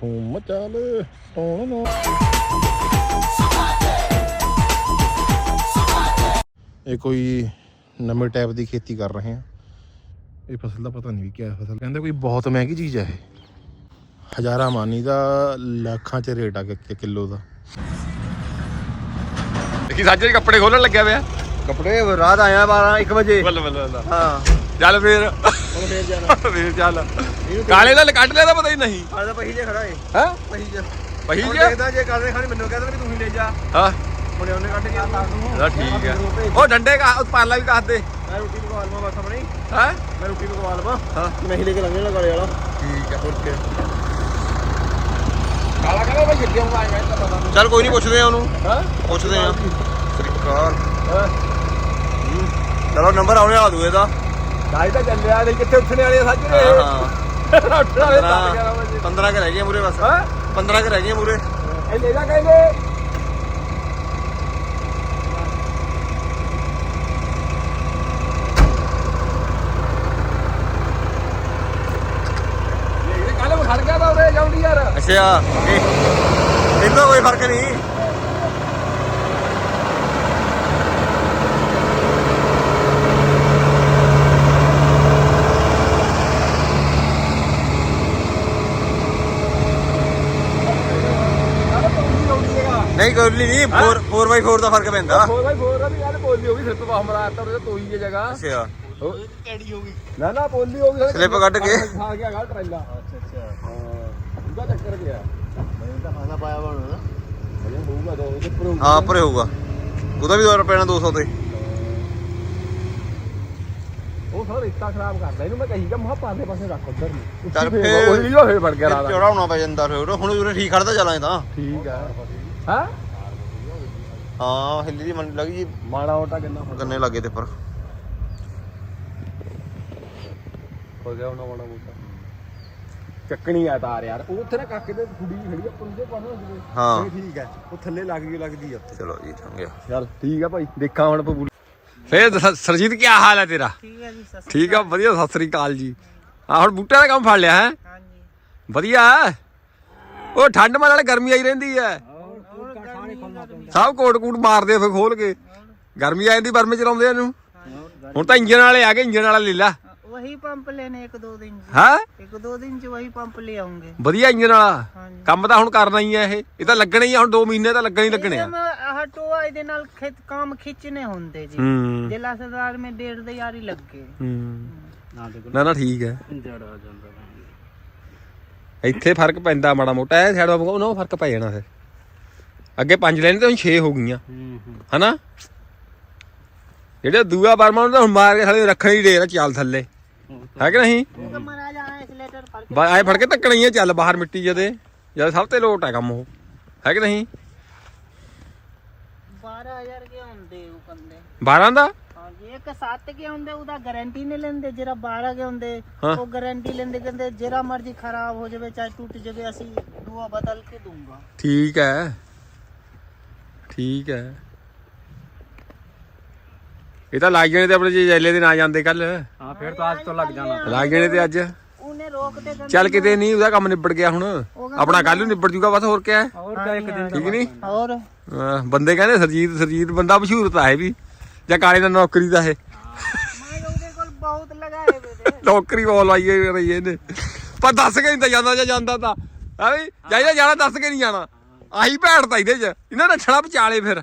ਫੂਮ ਚੱਲ ਟੋਣ ਨਾ। ਇਹ ਕੋਈ ਨਵੇਂ ਟਾਈਪ ਦੀ ਖੇਤੀ ਕਰ ਰਹੇ ਆ। ਇਹ ਫਸਲ ਦਾ ਪਤਾ ਨਹੀਂ ਵੀ ਕਿਆ ਫਸਲ। ਕਹਿੰਦੇ ਕੋਈ ਬਹੁਤ ਮਹਿੰਗੀ ਚੀਜ਼ ਹੈ ਇਹ। ਹਜ਼ਾਰਾਂ ਮਾਨੀ ਦਾ ਲੱਖਾਂ ਚ ਰੇਟ ਆ ਕਿ ਕਿਲੋ ਦਾ। ਦੇਖੀ ਸਾਜੇ ਕੱਪੜੇ ਖੋਲਣ ਲੱਗਿਆ ਪਿਆ। ਕੱਪੜੇ ਰਾਤ ਆਇਆ 12 1 ਵਜੇ। ਬੱਲੇ ਬੱਲੇ ਹਾਂ। ਚੱਲ ਫੇਰ। ਹੁਣ ਫੇਰ ਜਾਣਾ ਫੇਰ ਚੱਲ ਕਾਲੇ ਦਾ ਕੱਢ ਲਿਆ ਤਾਂ ਪਤਾ ਹੀ ਨਹੀਂ। ਆਜਾ ਪਹੀ ਜੇ ਖੜਾ ਏ। ਹੈ? ਪਹੀ ਜੇ। ਪਹੀ ਜੇ? ਦੇਖਦਾ ਜੇ ਕਰਦੇ ਖਾਣੀ ਮੈਨੂੰ ਕਹਿੰਦਾ ਵੀ ਤੂੰ ਹੀ ਲੈ ਜਾ। ਹਾਂ। ਹੁਣੇ ਉਹਨੇ ਕੱਢ ਕੇ ਤੂੰ ਇਹਦਾ ਠੀਕ ਹੈ ਉਹ ਡੰਡੇ ਕਾ ਪਾਰਲਾ ਵੀ ਕੱਸ ਦੇ। ਮੈਂ ਰੋਟੀ ਪਕਵਾ ਲਵਾਂ ਬਸ ਆਪਣੀ। ਹੈ? ਮੈਂ ਰੋਟੀ ਪਕਵਾ ਲਵਾਂ। ਹਾਂ। ਮੈਂ ਹੀ ਲੈ ਕੇ ਲੰਘਣਾ ਗਾਲੇ ਵਾਲਾ। ਠੀਕ ਹੈ ਹੋਰ ਕੇ। ਕਾਲਾ ਕਾਲਾ ਭਾਈ ਜਿੱਦੇ ਆਉਂਦਾ ਆਏਗਾ ਇਹ ਤਾਂ ਪਤਾ ਨਹੀਂ। ਚੱਲ ਕੋਈ ਨਹੀਂ ਪੁੱਛਦੇ ਆ ਉਹਨੂੰ। ਹਾਂ? ਪੁੱਛਦੇ ਆ ਸ੍ਰੀਕਾਲ ਚਲੋ ਨੰਬਰ ਆਉਣੇ ਆ ਦੂ। ਗਾਈ ਤਾਂ ਚੱਲਿਆ ਨਹੀਂ ਕਿੱਥੇ ਉੱਠਣੇ ਵਾਲੇ ਸਾਜੇ ਨੇ ਹਾਂ ਹਾਂ। ਉੱਠਣ ਵਾਲੇ ਤਾਂ 11 ਵਜੇ। 15 ਕੇ ਰਹਿ ਗਏ ਮੂਰੇ ਬਸ। ਹਾਂ? 15 ਕੇ ਰਹਿ ਗਏ ਮੂਰੇ ਇਹ ਲੈ ਜਾ ਕਹਿੰਦੇ। ਕੱਲ ਖੜ ਗਿਆ ਤਾਂ ਜਾਉਂਦੀ ਯਾਰ। ਅੱਛਾ ਇਹ ਕੋਈ ਫ਼ਰਕ ਨਹੀਂ। ਨਹੀਂ ਕਰਲੀ ਨਹੀਂ 4 4x4 ਦਾ ਫ਼ਰਕ ਪੈਂਦਾ। ਹੋਰ ਦਾ ਵੀ ਗੱਲ ਪੋਲੀ ਹੋ ਗਈ ਸਿਰ ਤੋਂ ਬਾਹਰ ਮਰਾ ਤਾ ਉਹਦੇ ਤੋਈ ਦੀ ਜਗ੍ਹਾ। ਅੱਛਾ। ਟੈਡੀ ਹੋ ਗਈ। ਨਾ ਨਾ ਪੋਲੀ ਹੋ ਗਈ ਸਲਿੱਪ ਕੱਢ ਕੇ। ਖਾ ਗਿਆ ਗਾ ਟਰੈਲਾ ਅੱਛਾ ਅੱਛਾ। ਹਾਂ ਉਹਦਾ ਚੱਕਰ ਗਿਆ ਮੈਨੂੰ ਤਾਂ ਖਾਣਾ ਪਾਇਆ ਬਣਦਾ ਅਜੇ ਹੋਊਗਾ ਦੋ ਉਹਦੇ ਪਰ ਹੋਊਗਾ। ਹਾਂ ਭਰੇ ਹੋਊਗਾ। ਉਹਦਾ ਵੀ ਦੌਰ ਪੈਣਾ 200 ਤੇ। ਉਹ ਸਾਰਾ ਰਿਸ਼ਤਾ ਖਰਾਬ ਕਰਦਾ ਇਹਨੂੰ ਮੈਂ ਕਹੀਗਾ ਮਹਾ ਪਾਸੇ ਪਾਸੇ ਰੱਖ ਉਧਰ ਨੂੰ। ਚੱਲ ਫੇਰ- ਉਹੀ ਨਹੀਂ ਫੇਰ ਫੜ ਗਿਆ ਰਾਤ ਚੌੜਾ ਹੋਣਾ ਪੈ ਜਾਂਦਾ ਫਿਰ ਹੁਣ ਉਰੇ ਠੀਕ ਖੜਦਾ ਚੱਲਾਂ ਤਾਂ। ਠੀਕ ਹੈ ਹਾਂ? ਹਾਂ ਹਿੱਲੀ ਦੀ ਮੰਨ ਲੱਗੀ ਜੀ ਮਾੜਾ ਮੋਟਾ ਕਿੰਨਾ ਫ਼ਰਕ ਗੰਨੇ ਲੱਗੇ ਤੇ ਪਰ। ਹੋ ਗਿਆ ਉਹਨਾਂ ਮਾੜਾ ਮੋਟਾ। ਚੱਕਣੀ ਆ ਤਾਰ ਯਾਰ ਉਹ ਉੱਥੇ ਨਾ ਕਾਕੇ ਦੇ ਕੁੜੀ ਖੜੀ ਆ ਪੁੰਜੇ ਪੜਨਾ ਜਿਵੇਂ ਹਾਂ। ਇਹ ਠੀਕ ਹੈ ਉਹ ਥੱਲੇ ਲੱਗ ਗਈ ਲੱਗਦੀ ਆ ਉੱਥੇ। ਚਲੋ ਜੀ ਚੰਗਿਆ ਚੱਲ ਠੀਕ ਆ ਭਾਈ ਦੇਖਾਂ ਹੁਣ ਪਪੂਲੀ ਫੇਰ ਸਰਜੀਤ ਕੀ ਹਾਲ ਹੈ ਤੇਰਾ? ਠੀਕ ਹੈ ਜੀ ਸਤਿ ਠੀਕ ਆ ਵਧੀਆ ਸਤਿ ਸ੍ਰੀ ਅਕਾਲ ਜੀ। ਆ ਹੁਣ ਬੂਟੇ ਦਾ ਕੰਮ ਫੜ ਲਿਆ ਹੈ? ਹਾਂਜੀ। ਵਧੀਆ। ਹੈ। ਉਹ ਠੰਡ ਮਾਰ ਨਾਲ ਗਰਮੀ ਆਈ ਰਹਿੰਦੀ ਹੈ। ਸਭ ਕੋਟ ਕੂਟ ਮਾਰਦੇ ਫਿਰ ਖੋਲ ਕੇ ਗਰਮੀ ਆ ਜਾਂਦੀ ਬਰਮੇ ਚਲਾਉਂਦੇ ਇਹਨੂੰ ਹੁਣ ਤਾਂ ਇੰਜਨ ਵਾਲੇ ਆ ਗਏ ਇੰਜਨ ਵਾਲਾ ਲੈ ਲਾ वही पंप लेने एक दो दिन से ਹਾਂ एक दो दिन से वही पंप ले आऊंगे ਵਧੀਆ ਇੰਜਨ ਵਾਲਾ ਹਾਂਜੀ ਕੰਮ ਤਾਂ ਹੁਣ ਕਰਨਾ ਹੀ ਹੈ ਇਹ ਇਹ ਤਾਂ ਲੱਗਣੇ ਹੀ ਆ ਹੁਣ 2 ਮਹੀਨੇ ਤਾਂ ਲੱਗਣੇ ਹੀ ਲੱਗਣੇ ਆ ਹਟੋਆ ਇਹਦੇ ਨਾਲ ਖੇਤ ਕੰਮ ਖਿੱਚਨੇ ਹੁੰਦੇ ਜੀ ਹੂੰ ਜ਼ਿਲ੍ਹਾ ਸਰਦਾਰ ਮੇ ਡੇਢ ਦੇ ਯਾਰੀ ਲੱਗੇ ਹੂੰ ਨਾ ਨਾ ਠੀਕ ਹੈ ਇੱਥੇ ਫਰਕ ਪੈਂਦਾ ਮਾੜਾ ਮੋਟਾ ਇਹ ਸਾਈਡ ਬਾਬੂ ਉਹਨਾਂ ਫਰਕ ਪੈ ਜਾਣਾ ਫਿਰ ਅੱਗੇ ਪੰਜ ਲੈਣੇ ਤੇ ਹੁਣ 6 ਹੋ ਗਈਆਂ। ਹਨਾ? ਜਿਹੜੇ ਦੂਆ ਬਰਮਾ ਨੂੰ ਤਾਂ ਹੁਣ ਮਾਰ ਕੇ ਥੱਲੇ ਰੱਖਣ ਹੀ ਦੇ ਚੱਲ ਥੱਲੇ। ਹੈ ਕਿ ਨਹੀਂ? ਉਹ ਮਰਾ ਜਾਣਾ ਇਸ ਲੈਟਰ ਫੜ ਕੇ ਬਾ ਐ ਫੜ ਕੇ ਧੱਕਣੀ ਆ ਚੱਲ ਬਾਹਰ ਮਿੱਟੀ ਜਦੇ ਜਦ ਸਭ ਤੇ ਲੋਟ ਹੈ ਕੰਮ ਉਹ। ਹੈ ਕਿ ਨਹੀਂ? 12000 ਕੇ ਹੁੰਦੇ ਉਹ ਕੰਦੇ। 12 ਦਾ? ਹਾਂਜੀ ਇੱਕ 7 ਕੇ ਹੁੰਦੇ ਉਹਦਾ ਗਾਰੰਟੀ ਨਹੀਂ ਲੈਂਦੇ ਜਿਹੜਾ 12 ਕੇ ਹੁੰਦੇ ਹਾਂ। ਉਹ ਗਾਰੰਟੀ ਲੈਂਦੇ ਕਹਿੰਦੇ ਜਿਹੜਾ ਮਰਜ਼ੀ ਖਰਾਬ ਹੋ ਜਾਵੇ ਚਾਹੇ ਟੁੱਟ ਜਾਵੇ ਅਸੀਂ ਦੂਆ ਬਦਲ ਕੇ ਦੂੰਗਾ ਠੀਕ ਹੈ। ਠੀਕ ਹੈ। ਇਹ ਤਾਂ ਲੱਗ ਜਾਣੇ ਤੇ ਆਪਣੇ ਜੇ ਜੈਲੇ ਦੇ ਨਾ ਜਾਂਦੇ ਕੱਲ ਹਾਂ ਫਿਰ ਤਾਂ ਅੱਜ ਤੋਂ ਲੱਗ ਜਾਣਾ। ਲੱਗ ਜਾਣੇ ਤੇ ਅੱਜ। ਉਹਨੇ ਰੋਕ ਤੇ ਕਹਿੰਦੇ ਚੱਲ ਕਿਤੇ ਨਹੀਂ ਉਹਦਾ ਕੰਮ ਨਿਬੜ ਗਿਆ ਹੁਣ। ਆਪਣਾ ਕੱਲ ਨੂੰ ਨਿਬੜ ਜੂਗਾ ਬਸ ਹੋਰ ਕਿਆ ਹੈ। ਹੋਰ ਕਿਆ ਇੱਕ ਦਿਨ ਠੀਕ ਨਹੀਂ? ਹੋਰ? ਹਾਂ, ਬੰਦੇ ਕਹਿੰਦੇ ਸਰਜੀਤ ਸਰਜੀਤ ਬੰਦਾ ਮਸ਼ਹੂਰ ਤਾਂ ਹੈ ਵੀ ਜਾਂ ਕਾਲੇ ਦਾ ਨੌਕਰੀ ਦਾ ਹੈ। ਮੈਂ ਉਹਦੇ ਕੋਲ ਬਹੁਤ ਲਗਾਏ ਵੇ ਤੇ ਨੌਕਰੀ ਬੋਲ ਆਈ ਹੈ ਰਹੀ ਇਹਨੇ। ਪਰ ਦੱਸ ਕੇ ਨਹੀਂ ਤਾਂ ਜਾਂਦਾ ਜਾਂ ਜਾਂਦਾ ਤਾਂ। ਹੈ ਵੀ ਜਾਈਦਾ ਜਾਣਾ ਦੱਸ ਕੇ ਨਹੀਂ ਜਾਣਾ। ਆਹੀ ਭੈੜ ਤਾਂ ਇਹਦੇ ਚ ਇਹਨਾਂ ਨੇ ਛੜਾ ਵਿਚਾਲੇ ਫਿਰ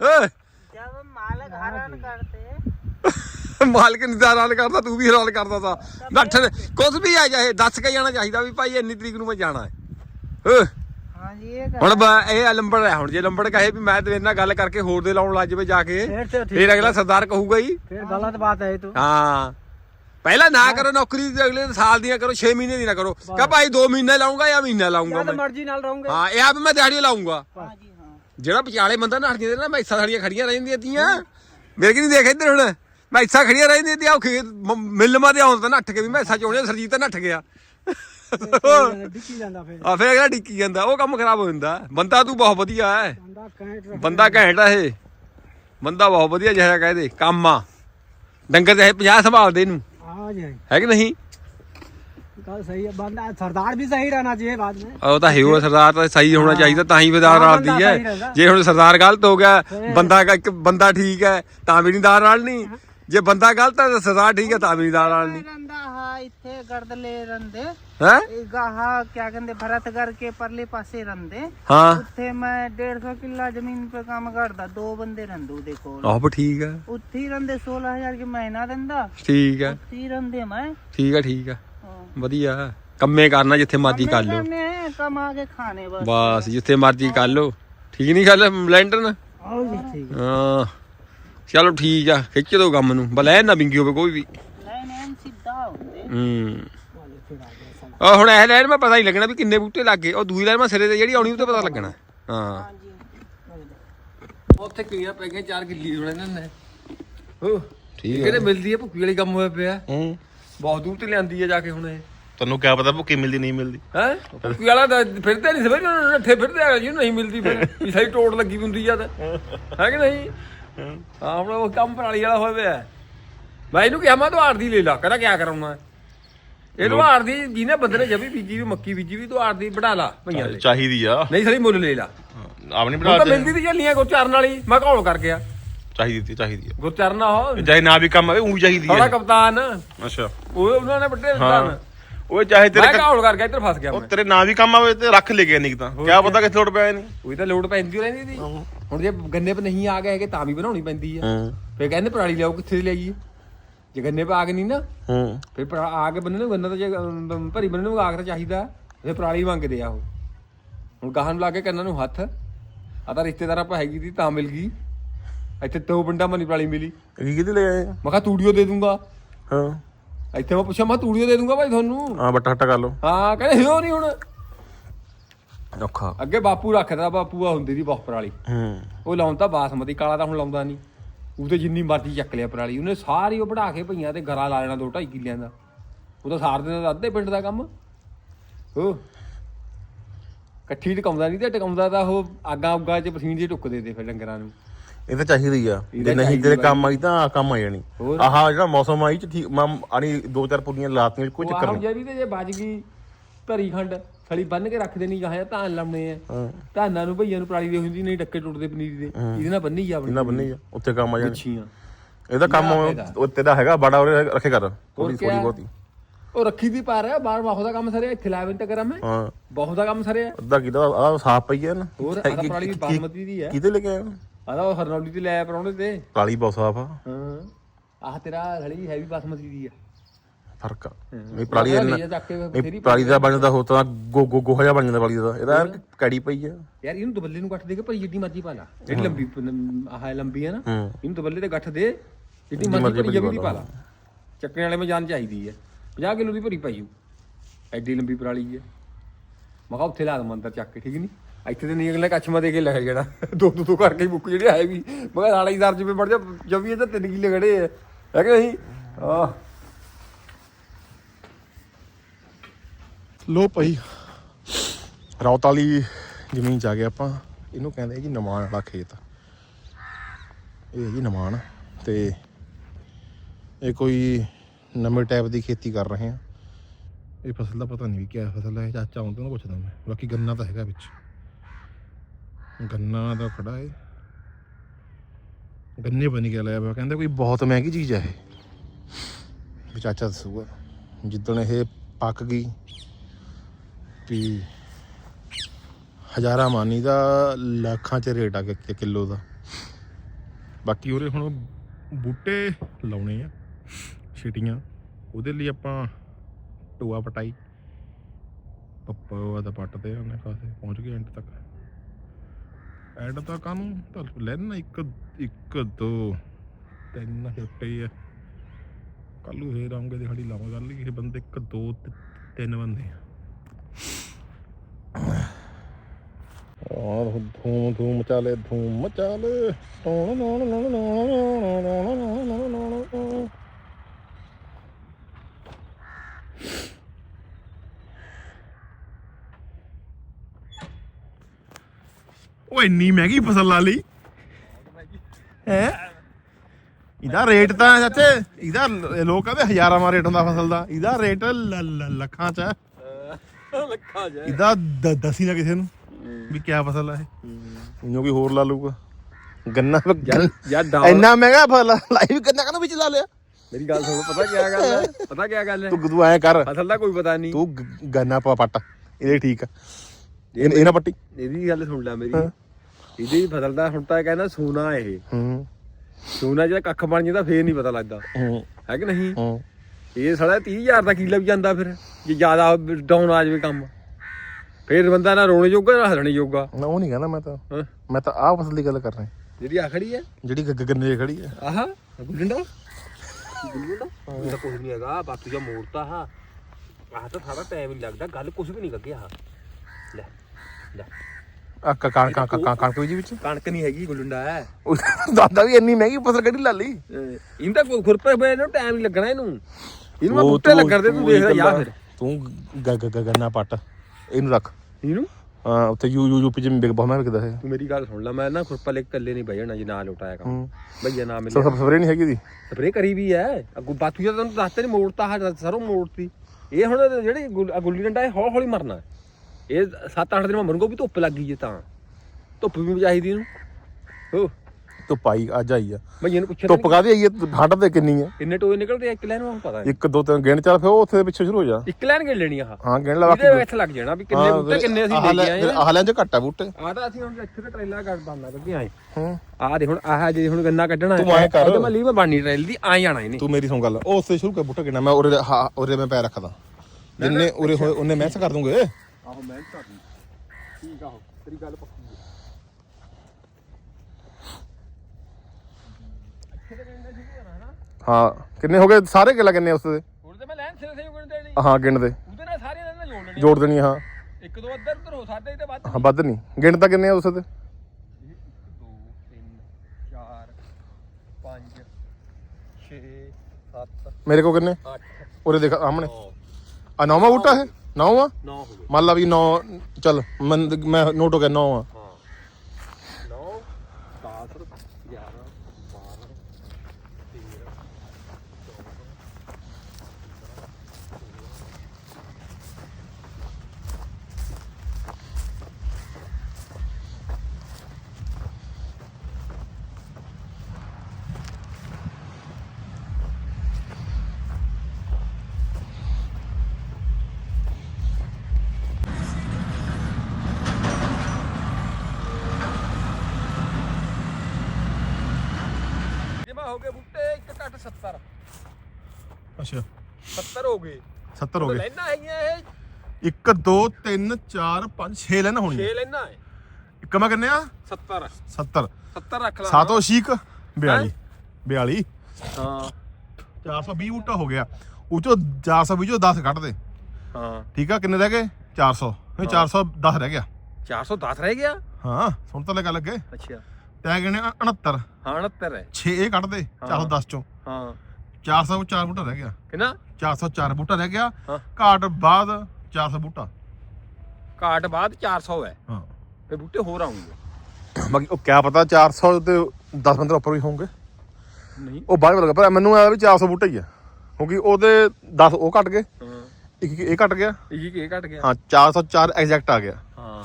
ਏ जब मालक हरण करते ਮਾਲਕ ਨਿਦਾਨ ਹਾਲ ਕਰਦਾ ਤੂੰ ਵੀ ਹੈਰਾਨ ਕਰਦਾ ਤਾਂ ਨੱਠ ਕੁਝ ਵੀ ਆ ਜਾਏ ਦੱਸ ਕੇ ਜਾਣਾ ਚਾਹੀਦਾ ਵੀ ਭਾਈ ਇੰਨੀ ਤਰੀਕ ਨੂੰ ਮੈਂ ਜਾਣਾ ਹੈ ਏ हाँ जी ये ਹੁਣ ਬ- ਇਹ ਲੰਬੜ ਹੈ ਹੁਣ ਜੇ ਲੰਬੜ ਕਹੇ ਵੀ ਮੈਂ ਤੇਰੇ ਨਾਲ ਗੱਲ ਕਰਕੇ ਹੋਰ ਦੇ ਲਾਉਣ ਲੱਜ ਜਾਵੇ ਜਾ ਕੇ ਫਿਰ ਅਗਲਾ ਸਰਦਾਰ ਕਹੂਗਾ ਹੀ फिर गलत बात है तो ਹਾਂ ਪਹਿਲਾਂ ਨਾ ਕਰੋ ਨੌਕਰੀ ਤੇ ਅਗਲੇ ਸਾਲ ਦੀਆਂ ਕਰੋ 6 ਮਹੀਨੇ ਦੀ ਨਾ ਕਰੋ ਕਹ ਭਾਈ 2 ਮਹੀਨੇ ਲਾਉਂਗਾ ਜਾਂ ਮਹੀਨਾ ਲਾਉਂਗਾ ਮੈਂ? ਮਰਜ਼ੀ ਨਾਲ ਰਹੂੰਗੇ। ਹਾਂ ਇਹ ਆਪ ਮੈਂ ਦਿਹਾੜੀ ਲਾਉਂਗਾ। ਜਿਹੜਾ ਵਿਚਾਲੇ ਬੰਦਾ ਨਾੜੀਆਂ ਦੇ ਨਾ ਮੈਸਾਂ ਸਾੜੀਆਂ ਖੜੀਆਂ ਰਹਿੰਦੀਆਂ ਤੀਆਂ। ਮੇਰੇ ਕਿ ਨਹੀਂ ਦੇਖ ਇੱਧਰ ਹੁਣ? ਮੈਸਾਂ ਖੜੀਆਂ ਰਹਿੰਦੀਆਂ ਤੇ ਆ ਖੇਤ ਮਿਲ ਮਾ ਦੇ ਆਉਂ ਤਾਂ ਨੱਠ ਕੇ ਵੀ ਮੈਸਾਂ ਚੋਣੇ ਸਰਜੀਤ ਤਾਂ ਨੱਠ ਗਿਆ। ਫੇਰ ਆ ਫੇਰ ਕਿਹੜਾ ਡਿੱਕੀ ਜਾਂਦਾ ਉਹ ਕੰਮ ਖਰਾਬ ਹੋ ਜਾਂਦਾ। ਬੰਦਾ ਤੂੰ ਬਹੁਤ ਵਧੀਆ ਹੈ ਬੰਦਾ ਘੈਂਟ ਆ ਇਹ। ਬੰਦਾ ਬਹੁਤ ਵਧੀਆ ਜਿਹਾ ਕਹਦੇ ਕੰਮ ਆ। ਡੰਗਰ ਤੇ 50 ਸੰਭਾਲਦੇ ਇਹਨੂੰ। हाँ जी ਹੈ ਕਿ ਨਹੀਂ सरकार सही है बंदा सरदार भी सही रहना चाहिए बाद में ਉਹ ਤਾਂ ਹੈ ਉਹ ਸਰਦਾਰ ਤਾਂ ਸਹੀ ਹੋਣਾ ਚਾਹੀਦਾ ਤਾਂ ਹੀ ਵਿਦਾਰ ਹਾਂ, ਰਲਦੀ ਬੰਦਾ ਹੈ ਸਹੀ ਰਹਿੰਦਾ। ਜੇ ਹੁਣ ਸਰਦਾਰ ਗਲਤ ਹੋ ਗਿਆ ਬੰਦਾ ਕ- ਇੱਕ ਬੰਦਾ ਠੀਕ ਹੈ ਤਾਂ ਵੀ ਨਹੀਂ ਦਾਰ ਰਲਣੀ ਜੇ ਬੰਦਾ ਗਲਤ ਹੈ ਤਾਂ ਸਜ਼ਾ ਠੀਕ ਹੈ ਤਾਬੀਦਾਰ ਵਾਲੀ। ਰੰਦਾ ਹਾਂ ਇੱਥੇ ਗਰਦਲੇ ਰੰਦੇ ਹੈ? ਗਾਹਾ ਕਿਆ ਕਹਿੰਦੇ ਭਰਤਗਰ ਕੇ ਪਰਲੇ ਪਾਸੇ ਰੰਦੇ ਹਾਂ। ਉੱਥੇ ਮੈਂ 150 ਕਿੱਲਾ ਜ਼ਮੀਨ ਤੇ ਕੰਮ ਕਰਦਾ ਦੋ ਬੰਦੇ ਰੰਦੂ ਦੇ ਕੋਲ। ਆਹ ਠੀਕ ਹੈ। ਉੱਥੇ ਰੰਦੇ 16000 ਕੇ ਮਹੀਨਾ ਦਿੰਦਾ। ਠੀਕ ਹੈ। ਉੱਥੇ ਰੰਦੇ ਮੈਂ। ਠੀਕ ਹੈ ਠੀਕ ਹੈ। ਵਧੀਆ। ਕੰਮੇ ਕਰਨਾ ਜਿੱਥੇ ਮਰਜ਼ੀ ਕਰ ਲਓ। ਕਮਾ ਕੇ ਖਾਣੇ ਬਸ। ਬਸ ਜਿੱਥੇ ਮਰਜ਼ੀ ਕਰ ਲਓ। ਠੀਕ ਨਹੀਂ ਗੱਲ ਲੈਂਡਨ ਹਾਂ ਹਾਂ। ਚਲੋ ਠੀਕ ਆ ਖਿੱਚ ਦੋ ਕੰਮ ਨੂੰ ਬਲੇ ਨਾ ਬਿੰਗੀ ਹੋਵੇ ਕੋਈ ਵੀ। ਨਹੀਂ ਨਹੀਂ ਸਿੱਧਾ ਹੁੰਦੇ। ਹੂੰ। ਆ ਹੁਣ ਇਹ ਲੈਣ ਮੈਂ ਪਤਾ ਨਹੀਂ ਲੱਗਣਾ ਵੀ ਕਿੰਨੇ ਬੂਟੇ ਲੱਗੇ ਉਹ ਦੂਈ ਲੈਣ ਮੈਂ ਸਿਰੇ ਤੇ ਜਿਹੜੀ ਆਉਣੀ ਉਹ ਤੇ ਪਤਾ ਲੱਗਣਾ। ਹਾਂ। ਉੱਥੇ ਕੀੜੀਆਂ ਪੈ ਗਈਆਂ ਚਾਰ ਗਿੱਲੀ ਹੋਣੇ ਇਹਨਾਂ ਨੇ। ਹੋ। ਠੀਕ ਕਿਹੜੇ ਮਿਲਦੀ ਹੈ ਭੁੱਕੀ ਵਾਲੀ ਕੰਮ ਹੋਇਆ ਪਿਆ। ਹੂੰ। ਬਹੁਤ ਦੂਰ ਤੇ ਲਿਆਂਦੀ ਹੈ ਜਾ ਕੇ ਹੁਣ ਇਹ। ਤੈਨੂੰ ਕਿਆ ਪਤਾ ਭੁੱਕੀ ਮਿਲਦੀ ਨਹੀਂ ਮਿਲਦੀ। ਹੈ? ਭੁੱਕੀ ਵਾਲਾ ਤਾਂ ਫਿਰਦੇ ਨਹੀਂ ਸਵੇਰ ਨੂੰ ਨੱਠੇ ਫਿਰਦੇ ਆ ਜੀ ਨਹੀਂ ਮਿਲਦੀ ਫਿਰ। ਵੀ ਸਹੀ ਟੋੜ ਲੱਗੀ ਹੁੰਦੀ ਜਦ ਹੈ ਕਿ ਨਹੀਂ? ਹਾਂ ਹੁਣ ਉਹ ਕੰਮ ਪਰਾਲੀ ਵਾਲਾ ਹੋਇਆ ਪਿਆ ਮੈਂ ਇਹਨੂੰ ਕਿਹਾ ਮੈਂ ਦੁਆਰ ਦੀ ਲੈ ਲਾ ਕਹਿੰਦਾ ਕਿਆ ਕਰਾਉਣਾ ਹੈ? ਇਹ ਦੁਆਰ ਦੀ ਜਿਹਨੇ ਬੰਦੇ ਨੇ ਬੀਜੀ ਵੀ ਮੱਕੀ ਬੀਜੀ ਵੀ ਦੁਆਰ ਦੀ ਵਢਾ ਲਾ ਭਈਆਂ ਦੇ। ਚਾਹੀਦੀ ਆ। ਨਹੀਂ ਸਹੀ ਮੁੱਲ ਲੈ ਲਾ। ਆਪਣੀ ਹੁਣ ਬਣਾ ਤਾਂ ਮਿਲਦੀ ਤੇ ਚੱਲੀਆਂ ਗੁਰਚਰਨ ਵਾਲੀ ਮੈਂ ਘੋਲ ਕਰ ਗਿਆ। ਚਾਹੀਦੀ ਤੀ ਚਾਹੀਦੀ ਆ। ਗੁਰਚਰਨ ਉਹ। ਚਾਹੇ ਨਾ ਵੀ ਕੰਮ ਆਵੇ ਉਹ ਚਾਹੀਦੀ ਥੋੜਾ ਆ ਕਪਤਾਨ। ਅੱਛਾ। ਉਹ ਉਹਨਾਂ ਨੇ ਵੱਡੇ ਹਾਂ। ਕਪਤਾਨ ਉਹ ਚਾਹੇ ਮੈਂ ਤੇਰੇ ਘੋਲ ਕਰ ਗਿਆ ਇੱਧਰ ਫਸ ਗਿਆ ਉਹ ਮੈਂ। ਤੇਰੇ ਨਾਂ ਵੀ ਕੰਮ ਆਵੇ ਤੇ ਰੱਖ ਲੈ ਗਿਆ ਨਿਕ ਤਾਂ ਕਿਆ ਪਤਾ ਕਿੱਥੇ ਲੋੜ ਪਿਆ ਨਹੀਂ ਉਹੀ ਤਾਂ ਲੋਡ ਪੈਂਦੀ ਓ ਰਹਿੰਦੀ ਸੀ। ਹੁਣ ਜੇ ਗੰਨੇ 'ਤੇ ਨਹੀਂ ਆ ਗਏ ਹੈਗੇ ਤਾਂ ਵੀ ਬਣਾਉਣੀ ਪੈਂਦੀ ਆ। ਹੂੰ। ਫੇਰ ਕਹਿੰਦੇ ਪਰਾਲੀ ਲਿਆਓ ਕਿੱਥੇ ਲਿਆਈਏ? ਜੇ ਗੰਨੇ 'ਤੇ ਆ ਗਏ ਨਹੀਂ ਨਾ ਹੂੰ। ਫੇਰ ਪਰਾ- ਆ ਕੇ ਬੰਨੇ ਨੂੰ ਗੰਨਾ ਤਾਂ ਜੇ ਅਮ, ਭਰੀ ਬੰਨੇ ਨੂੰ ਆ ਕੇ ਤਾਂ ਚਾਹੀਦਾ। ਫੇਰ ਪਰਾਲੀ ਮੰਗਦੇ ਆ ਉਹ। ਹੁਣ ਗਾਹਾਂ ਨੂੰ ਲਾ ਕੇ ਕੰਨਾਂ ਨੂੰ ਹੱਥ। ਆ ਤਾਂ ਰਿਸ਼ਤੇਦਾਰ ਆਪਾਂ ਹੈਗੀ ਦੀ ਤਾਂ ਮਿਲ ਗਈ। ਇੱਥੇ ਦੋ ਪਿੰਡਾਂ ਮਨੀ ਪਰਾਲੀ ਮਿਲੀ। ਕੀ ਕਿਤੇ ਲੈ ਆਏ? ਮੈਂ ਕਿਹਾ ਤੂੜੀਓ ਦੇ ਦੂੰਗਾ। ਹਾਂ। ਇੱਥੇ ਮੈਂ ਪੁੱਛਿਆ ਮੈਂ ਤੂੜੀਓ ਦੇ ਦੂੰਗਾ ਭਾਈ ਤੁਹਾਨੂੰ। ਹਾਂ ਬੱਟਾ ਹੱਟਾ ਕਰ ਲਓ। ਹਾਂ ਕਹਿੰਦੇ ਹਿਓ ਨਹੀਂ ਹੁਣ। ਔਖਾ। ਅੱਗੇ ਬਾਪੂ ਰੱਖਦਾ ਬਾਪੂ ਆ ਹੁੰਦੀ ਦੀ ਬਹੁਤ ਪਰਾਲੀ ਹੂੰ। ਉਹ ਲਾਉਣ ਤਾਂ ਬਾਸਮਤੀ ਕਾਲਾ ਤਾਂ ਹੁਣ ਲਾਉਂਦਾ ਨਹੀਂ ਉਹ ਤੇ ਜਿੰਨੀ ਮਰਜ਼ੀ ਚੱਕ ਲਿਆ ਪਰਾਲੀ। ਉਹਨੇ ਸਾਰੀ ਉਹ ਵਢਾ ਕੇ ਭਈਆਂ ਤੇ ਗਰਾ ਲਾ ਲੈਣਾ 2.5 ਕਿੱਲਿਆਂ ਦਾ। ਉਹ ਤਾਂ ਸਾਰ ਦਿਨ ਦਾ ਅੱਧੇ ਪਿੰਡ ਦਾ ਕੰਮ। ਹੋ ਇਕੱਠੀ ਟਿਕਾਉਂਦਾ ਨਹੀਂ ਤੇ ਟਿਕਾਉਂਦਾ ਤਾਂ ਉਹ ਆਗਾ ਉਗਾ ਚ ਪਸੀਨ ਜੇ ਟੁੱਕਦੇ ਤੇ ਫਿਰ ਡੰਗਰਾਂ ਨੂੰ। ਇਹ ਤਾਂ ਚਾਹੀਦੀ ਆ। ਇਹ ਜੇ ਤਾਂ ਨਹੀਂ ਤੇਰੇ। ਕੰਮ ਆਈ ਤਾਂ ਕੰਮ ਆ ਜਾਣੀ। ਹੋਰ? ਆਹ ਜਿਹੜਾ ਮੌਸਮ ਆਈ ਚ ਠੀਕ ਮੈਂ ਆਣੀ ਦੋ ਚਾਰ ਪੁੱਲੀਆਂ ਲਾਤੀਆਂ ਕੋਈ ਚੱਕਰ ਆਹ ਨਹੀਂ। ਜਿਹੜੀ ਤੇ ਜੇ ਵੱਜ ਗਈ ਭਰੀ ਖੰਡ ਥਲੀ ਬੰਨ ਕੇ ਰੱਖ ਦੇਣੀ ਗਾਹਾਂ ਧਾਨ ਲਾਉਣੇ ਆ। ਹਾਂ। ਧਾਨਾਂ ਨੂੰ ਭਈਆਂ ਨੂੰ ਪਰਾਲੀ ਦੇ ਹੁੰਦੀ ਨਹੀਂ ਡੱਕੇ ਟੁੱਟਦੇ ਪਨੀਰੀ ਦੇ। ਇਹਦੇ ਨਾਲ ਬੰਨੀ ਜਾ ਇਹਨਾਂ ਬੰਨੀ ਆ ਉੱਥੇ ਕੰਮ ਆ ਜਾਣੀ। ਪੁੱਛੀਆਂ ਇਹਦਾ ਕੰਮ। ਉਹ ਤੇਰਾ ਹੈਗਾ ਬੜਾ ਉਰੇ ਰੱਖੇ ਕਰ। ਥੋੜੀ ਕਿਆ? ਥੋੜੀ ਬਹੁਤੀ। ਉਹ ਰੱਖੀ ਦੀ ਪਾ ਰਿਹਾ ਬਾਹਰ ਬਾਹੋ ਦਾ ਕੰਮ ਸਰਿਆ ਇੱਥੇ ਲਾਇਆ ਤੱਕ ਮੈਂ। ਹਾਂ। ਬਹੁਤ ਦਾ ਕੰਮ ਸਰਿਆ। ਅੱਧਾ ਕਿਦਾ ਆ ਸਾਫ਼ ਪਈ ਹੈ ਨਾ। ਹੋਰ ਆਹ ਪਰਾਲੀ ਵੀ ਬਾਸਮਤੀ ਦੀ ਹੈ ਕਿਤੇ ਲੈ ਕੇ ਆਇਆ? ਆਦਾ ਉਹ ਹਰਨੌਲੀ ਤੇ ਲੈ ਪਰੌਣੇ ਤੇ। ਕਾਲੀ ਬਹੁਤ ਸਾਫ਼ ਆ। ਹਾਂ। ਆਹ ਤੇਰਾ ਹਲੀ ਹੈਵੀ ਬਾਸਮਤੀ ਦੀ ਆ। ਫ਼ਰਕ ਆ। ਪਰਾਲੀ ਇੰਨਾ ਨਹੀਂ ਪਰਾਲੀ ਦਾ ਬਣ ਜਾਂਦਾ ਹੋ ਤਾਂ ਗੋ ਗੋ ਗੋਹਾ ਜਿਹਾ ਬਣ ਜਾਂਦਾ ਪਰਾਲੀ ਦਾ। ਇਹਦਾ ਯਾਰ ਕੜੀ ਪਈ ਆ। ਯਾਰ ਇਹਨੂੰ ਦਬੱਲੇ ਨੂੰ ਗੱਠ ਦੇ ਕੇ ਭਰੀ ਜਿੱਡੀ ਮਰਜ਼ੀ ਪਾ ਲਾ। ਜਿਹੜੀ ਲੰਬੀ ਪ- ਆਹ ਹੈ ਆ ਨਾ ਹੂੰ। ਇਹਨੂੰ ਦਬੱਲੇ ਤੇ ਗੱਠ ਦੇ ਜਿੱਡੀ ਮਰਜ਼ੀ ਭਰੀ ਜਮੀ ਦੀ ਪਾ ਲਾ। ਚੱਕਣ ਵਾਲੇ ਮੈਂ ਜਾਨ ਚਾਹੀਦੀ ਹੈ 50 ਕਿਲੋ ਦੀ ਭਰੀ ਪਾਈਓ ਐਡੀ ਲੰਬੀ ਪਰਾਲੀ ਹੈ ਮੈਂ ਕਿਹਾ ਉੱਥੇ ਲਾ ਦਮ ਅੰਦਰ ਚੱਕ ਕੇ ਠੀਕ ਨਹੀਂ ਇੱਥੇ ਤੇ ਨਹੀਂ ਅਗਲੇ ਕੱਛਮਾ ਦੇ ਕੇ ਲੈ ਜਾਣਾ। ਦੋ ਦੋ ਦੋ ਕਰਕੇ ਬੁੱਕ ਜਿਹੜੇ ਆਏ ਵੀ। ਮੈਂ ਕਿਹਾ ਸਾਲਾ ਹੀ ਦਰਜ ਪੇ ਵੜ ਜਾ ਜਮੀ ਇਹ ਤਿੰਨ ਕਿੱਲੇ ਖੜੇ ਆ। ਹੈ ਕਿ ਨਹੀਂ? ਆਹ। ਲੋ ਭਾਈ, ਰੌਤ ਵਾਲੀ ਜ਼ਮੀਨ ਚ ਆ ਗਏ ਆਪਾਂ। ਇਹਨੂੰ ਕਹਿੰਦੇ ਜੀ ਨਮਾਨ ਵਾਲਾ ਖੇਤ। ਇਹ ਜੀ ਨਮਾਨ। ਤੇ ਇਹ ਕੋਈ ਨਵੇਂ ਟਾਈਪ ਦੀ ਖੇਤੀ ਕਰ ਰਹੇ ਆ। ਇਹ ਫਸਲ ਦਾ ਪਤਾ ਨਹੀਂ ਵੀ ਕਿਆ ਫਸਲ ਹੈ ਚਾਚਾ ਆਉਂਦੇ, ਉਹਨੂੰ ਪੁੱਛਦਾ ਮੈਂ। ਬਾਕੀ ਗੰਨਾ ਤਾਂ ਹੈਗਾ ਵਿੱਚ। ਗੰਨਾ ਦਾ ਖੜਾ ਹੈ ਗੰਨੇ ਬਣ ਕੇ ਲਾਇਆ ਵਾ ਕਹਿੰਦਾ ਕੋਈ ਬਹੁਤ ਮਹਿੰਗੀ ਚੀਜ਼ ਹੈ ਇਹ। ਵੀ ਚਾਚਾ ਦੱਸੂਗਾ। ਜਿੱਦਣ ਇਹ ਪੱਕ ਗਈ ਵੀ ਹਜ਼ਾਰਾਂ ਮਾਨੀ ਦਾ, ਲੱਖਾਂ ਚ ਰੇਟ ਆ ਕਿ ਕਿਲੋ ਦਾ। ਬਾਕੀ ਉਹਦੇ ਹੁਣ ਬੂਟੇ ਲਾਉਣੇ ਆ, ਛਿਟੀਆਂ। ਉਹਦੇ ਲਈ ਆਪਾਂ ਟੋਆ ਪਟਾਈ। ਪੱਪਾ ਦਾ ਪੱਟਦੇ ਉਹਨੇ ਖਾਸੇ। ਪਹੁੰਚ ਗਏ ਐਂਡ ਤੱਕ। ਐਂਡ ਤੱਕ ਕਾਨੂੰ ਤਾਂ ਲੈਣਾ ਇੱਕ ਇੱਕ, ਦੋ, ਤਿੰਨ ਛੋਟੇ ਆ। ਕੱਲੂ ਫੇਰ ਆਉਂਗੇ ਦਿਹਾੜੀ ਲਾਵਾਂ ਗੱਲ ਹੀ ਇਹ ਬੰਦੇ ਇੱਕ, ਦੋ ਤਿੰਨ ਬੰਦੇ ਆ। ਆਹ ਧੂਮ ਧੂਮ ਚਾਲੇ ਧੂਮ ਚਾਲੇ ਟੋਣ ਨੋਣ ਨੋਣ ਨੋਣ ਨੋਣ ਨੋਣ ਨੋਣ ਉਹ ਇੰਨੀ ਮਹਿੰਗੀ ਫਸਲ ਲਾ ਲਈ। ਹੈ? ਇਹਦਾ ਰੇਟ ਤਾਂ ਚਾਚੇ ਇਹਦਾ ਲੋਕ ਕਹਿੰਦੇ ਹਜ਼ਾਰਾਂ ਮਾ ਰੇਟ ਹੁੰਦਾ ਫਸਲ ਦਾ। ਇਹਦਾ ਰੇਟ ਲੱਖਾਂ ਚ ਹੈ ਲੱਖਾਂ ਜਾ ਇਹਦਾ ਦੱਸੀ ਨਾ ਕਿਸੇ ਨੂੰ ਵੀ ਕਿਆ ਫਸਲ ਹੈ ਇਹ। ਕੋਈ ਹੋਰ ਲਾ ਲੂਗਾ ਗੰਨਾ ਯਾਰ ਇੰਨਾ ਮਹਿੰਗਾ ਫਸਲ ਲਾਈਵ ਗੰਨਾ ਕਹਿੰਦਾ ਵਿੱਚ ਲਾ ਲਿਆ। ਮੇਰੀ ਗੱਲ ਸੁਣ ਪਤਾ ਕੀ ਗੱਲ ਹੈ? ਪਤਾ ਕੀ ਗੱਲ ਹੈ ਤੂੰ ਤੂੰ ਐ ਕਰ। ਫਸਲ ਦਾ ਕੋਈ ਪਤਾ ਨਹੀਂ। ਤੂੰ ਗੰਨਾ ਪਾ ਪੱਟ। ਇਹਦੇ ਠੀਕ ਆ। ਇਹ ਇਹ ਨਾ ਪੱਟੀ। ਇਹਦੀ ਗੱਲ ਸੁਣ ਲੈ ਮੇਰੀ। ਇਹਦੀ ਫਸਲ ਦਾ ਹੁਣ ਤਾਂ ਕਹਿੰਦਾ ਸੋਨਾ ਇਹ। ਹੂੰ। ਸੋਨਾ ਜਿਹੜਾ ਕੱਖ ਬਣ ਜਾਂਦਾ ਫੇਰ ਨਹੀਂ ਪਤਾ ਲੱਗਦਾ। ਹੂੰ। ਹੈ ਕਿ ਨਹੀਂ? ਹੂੰ। ਇਹ ਸਾਲਾ 30000 ਦਾ ਕਿੱਲਾ ਵੀ ਜਾਂਦਾ ਫਿਰ ਜੇ ਜ਼ਿਆਦਾ ਡਾਊਨ ਆ ਜਾਵੇ ਕੰਮ। ਫੇਰ ਬੰਦਾ ਨਾ ਰੋਣੇ ਜੋਗਾ ਨਾ ਹੱਸਣੇ ਜੋਗਾ। ਨਾ ਉਹ ਨਹੀਂ ਕਹਿੰਦਾ ਮੈਂ ਤਾਂ। ਹਾਂ। ਮੈਂ ਤਾਂ ਆਹ ਫਸਲ ਦੀ ਗੱਲ ਕਰ ਰਿਹਾ। ਜਿਹੜੀ ਆ ਖੜੀ ਹੈ? ਜਿਹੜੀ ਗ- ਗ- ਗੰਨੇ ਖੜੀ ਹੈ। ਆਹਾ ਗੁੱਲੰਡਾ? ਗੁੱਲੰਡਾ? ਇਹ ਤਾਂ ਕੁਝ ਨਹੀਂ ਹੈਗਾ ਬਾਕੀ ਜੋ ਮੋੜਤਾ ਹਾ। ਆਹ ਤਾਂ ਸਾਰਾ ਟਾਈਮ ਹੀ ਲੱਗਦਾ ਗੱਲ ਕੁਝ ਵੀ ਨਹੀਂ ਲੱਗਿਆ ਲੈ ਲੈ। ਆ ਕ- ਕਣ ਕਣ ਕਣ ਕਣਕ ਵੀ ਜੀ ਵਿੱਚ? ਕਣਕ ਨਹੀਂ ਹੈਗੀ ਗੁੱਲੰਡਾ ਹੈ ਉਹ ਦਾਦਾ ਵੀ ਇੰਨੀ ਮਹਿੰਗੀ ਫਸਲ ਕੱਢੀ ਲਾ ਲਈ? ਇਹਨੂੰ ਤਾਂ ਕੋਈ ਖੁਰਪੇ ਹੋਏ ਇਹਨੂੰ ਟਾਈਮ ਹੀ ਲੱਗਣਾ ਇਹਨੂੰ। ਇਹਨੂੰ ਮੈਂ ਉਹ ਬੁੱਟੇ ਤੂੰ- ਲੱਗਣ ਦੇ ਤੂੰ ਤੂੰ ਦੇਖਦਾ ਇਹ ਯਾ ਗੱਲਾਂ- ਫਿਰ। ਤੂੰ ਗ- ਗ- ਗ- ਗੰਨਾ ਪੱਟ ਇਹਨੂੰ ਰੱਖ। ਇਹਨੂੰ? ਹਾਂ ਉੱਥੇ ਯੂ ਯੂ ਯੂਪੀ ਚ ਬਿਗ ਬਹੁਤ ਵਿਕਦਾ ਹੈ ਤੂੰ ਮੇਰੀ ਗੱਲ ਸੁਣ ਲੈ ਮੈਂ ਨਾ ਖੁਰਪਾ ਲੈ ਕੇ ਇਕੱਲੇ ਨਹੀਂ ਬਹਿ ਜਾਣਾ ਜੇ ਨਾ ਲੋਟਾਇਆ ਕੰਮ। ਹੂੰ। ਭਈਆ ਨਾ ਸੋ ਮਿਲਿਆ ਸਭ ਸਪਰੇ ਨਹੀਂ ਹੈਗੀ ਦੀ? ਸਪਰੇ ਕਰੀ ਵੀ ਐ। ਅੱਗੂ ਬਾਤੂ ਜਦ ਤੈਨੂੰ ਦੱਸਤੇ ਨਹੀਂ ਮੋੜਤਾ ਹਾ ਸਰੋਂ ਮੋੜਤੀ। ਇਹ ਹੁਣ ਜਿਹੜੀ ਗੁੱਲ- ਡੰਡਾ ਇਹ ਹੌਲੀ ਹੌਲੀ ਮਰਨਾ। ਇਹ 7-8 ਦਿਨ ਮੈਂ ਮਰੂੰਗਾ ਵੀ ਧੁੱਪ ਲੱਗੀ ਜੇ ਤਾਂ। ਧੁੱਪ ਵੀ ਚਾਹੀਦੀ ਇਹਨੂੰ। ਹੋ। ਧੁੱਪ ਆਈ ਅੱਜ ਆਈ ਆ। ਭਈਆ ਨੂੰ ਪੁੱਛਿਆ ਧੁੱਪ ਕਾਦੀ ਆਈ ਹੈ ਹੱਟ ਤੇ ਕਿੰਨੀ ਆ? ਕਿੰਨੇ ਟੋਏ ਨਿਕਲਦੇ ਆ? ਇੱਕ ਲੈਨ ਨੂੰ ਪਤਾ ਇੱਕ ਦੋ ਤਿੰਨ ਗਿਣ ਚੱਲ ਫਿਰ ਉਹ ਉੱਥੇ ਦੇ ਪਿੱਛੇ ਸ਼ੁਰੂ ਹੋ ਜਾ। ਇੱਕ ਲੈਨ ਗਿਣ ਲੈਣੀ ਆਹ। ਹਾਂ ਗਿਣ ਲੈ ਬਾਕੀ ਵਿੱਚ ਲੱਗ ਜਾਣਾ ਵੀ ਕਿੰਨੇ ਬੂਟੇ ਕਿੰਨੇ ਅਸੀਂ ਲੈ ਕੇ ਆਏ ਆਹ ਲੈਣ ਚ ਘੱਟ ਆ ਬੂਟੇ। ਆ ਤਾਂ ਅਸੀਂ ਹੁਣ ਇੱਥੇ ਤੇ ਟ੍ਰੇਲਾ ਕੱਢ ਬੰਦਾ ਕੱਢੀ ਆਏ। ਹੂੰ। ਆ ਦੇ ਹੁਣ ਆਹ ਜੇ ਹੁਣ ਗੰਨਾ ਕੱਢਣਾ ਤੂੰ ਐਂ ਕਰ। ਮੈਂ ਲੀਵਰ ਬਣਨੀ ਟ੍ਰੇਲ ਦੀ ਆ ਜਾਣਾ ਇਹਨੇ। ਤੂੰ ਮੇਰੀ ਸੁਣ ਗੱਲ ਉਹ ਉੱਥੇ ਸ਼ੁਰੂ ਕਰ ਬੂਟਾ ਗਿਣਨਾ ਮੈਂ ਉਰੇ ਉਰੇ ਮੈਂ ਪੈਰ ਰੱਖਦਾ। ਜਿੰਨੇ ਉਰੇ ਹੋਏ ਉਹਨੇ ਮਿਹਨਤ ਕਰ ਦੂੰਗੇ। ਆਹੋ ਮੈਂ ਕਰਨੀ ਠੀਕ ਆਹੋ ਤੇਰੀ ਗੱਲ ਪੱਕੀ ਹੈ ਹਾਂ ਕਿੰਨੇ ਹੋ ਗਏ? ਸਾਰੇ ਕਿੱਲਾ ਕਿੰਨੇ ਉਸ ਦੇ? ਹੁਣ ਤੇ ਮੈਂ ਲੈਣ ਸਿਰੇ ਸੇ ਗੁਣ ਦੇਣੀ ਹਾਂ ਗਿਣ ਦੇ। ਉਹਦੇ ਨਾਲ ਸਾਰੀਆਂ ਨਾਲ ਜੋੜ ਲੈਣੀ ਜੋੜ ਦੇਣੀ ਹਾਂ। ਇੱਕ ਦੋ ਅੱਧਰ ਉੱਧਰ ਹੋ ਸਾਡੇ ਤੇ ਵੱਧ ਹਾਂ ਵੱਧ ਨਹੀਂ। ਗਿਣ ਤਾਂ ਕਿੰਨੇ ਆ ਉਸ ਦੇ? 2 3 4 5 6 7 ਮੇਰੇ ਕੋ ਕਿੰਨੇ? 8 ਉਰੇ ਦੇਖ ਸਾਹਮਣੇ। ਆ ਨੌਵਾਂ ਬੂਟਾ ਹੈ ਨੌਵਾਂ 9 ਹੋ ਗਏ। ਮੰਨ ਲਾ ਵੀ 9 ਚੱਲ ਮੈਂ ਮੈਂ ਨੋਟ ਹੋ ਗਿਆ 9 ਆ। ਹਾਂ। 9 10 11 12 13 ਜਿਵੇਂ ਹੋ ਗਏ ਬੁੱਟੇ ਇੱਕ ਘੱਟ 70 ਅੱਛਾ। 70 ਹੋ ਗਏ। 70 ਹੋ ਗਏ। ਲੈਣਾ ਹੈਗੀਆਂ ਇਹ। 1 2 3 4 5 6 ਲੈਣਾ ਹੋਣੀ 6 ਲੈਣਾ ਹੈ। ਇੱਕ ਮੈਂ ਆ? 70 70 70 ਰੱਖ ਲਾ। ਸਾਤੋਂ ਸ਼ੀਕ 42 42 ਹਾਂ? 420 ਬੂਟਾ ਹੋ ਗਿਆ। ਉਹ ਚੋਂ 420 ਚੋਂ 10 ਕੱਢ ਦੇ। ਹਾਂ। ਠੀਕ ਆ ਕਿੰਨੇ ਰਹਿ ਗਏ? 400 ਨਹੀਂ 410 ਰਹਿ ਗਿਆ। 410 ਰਹਿ ਗਿਆ? ਹਾਂ ਸੁਣ ਤਾਂ ਲੱਗਾ ਲੱਗੇ ਅੱਛਾ। ਤੈਂ ਕਿੰਨੇ 69 ਹਾਂ 69 ਹੈ। 6 ਇਹ ਕੱਢ ਦੇ 410 ਚੋਂ। ਹਾਂ। 404 ਬੂਟਾ ਰਹਿ ਗਿਆ। ਕਿੰਨਾ? 404 ਬੂਟਾ ਰਹਿ ਗਿਆ। ਹਾਂ। ਘਾਟ ਬਾਅਦ 400 ਬੂਟਾ। ਕਾਟ ਬਾਅਦ 400 ਹੈ। ਹਾਂ। ਫੇ ਬੂਟੇ ਹੋਰ ਆਉਂਗੇ ਬਾਕੀ ਉਹ ਕਿਆ ਪਤਾ 400 ਤੇ 10 15 ਉੱਪਰ ਵੀ ਹੋਣਗੇ। ਨਹੀਂ। ਉਹ ਬਾਅਦ ਵਿੱਚ ਲੱਗਾ ਪਰ ਮੈਨੂੰ ਆਇਆ ਵੀ 400 ਬੂਟਾ ਹੀ ਆ ਕਿਉਂਕਿ ਉਹਦੇ 10 ਉਹ ਘਟ ਗਏ। ਹਾਂ। ਇੱਕ ਇੱਕ ਇਹ ਘਟ ਗਿਆ। ਇਹ ਕੀ ਘਟ ਗਿਆ। ਹਾਂ 404 ਐਗਜ਼ੈਕਟ ਆ ਗਿਆ। ਹਾਂ।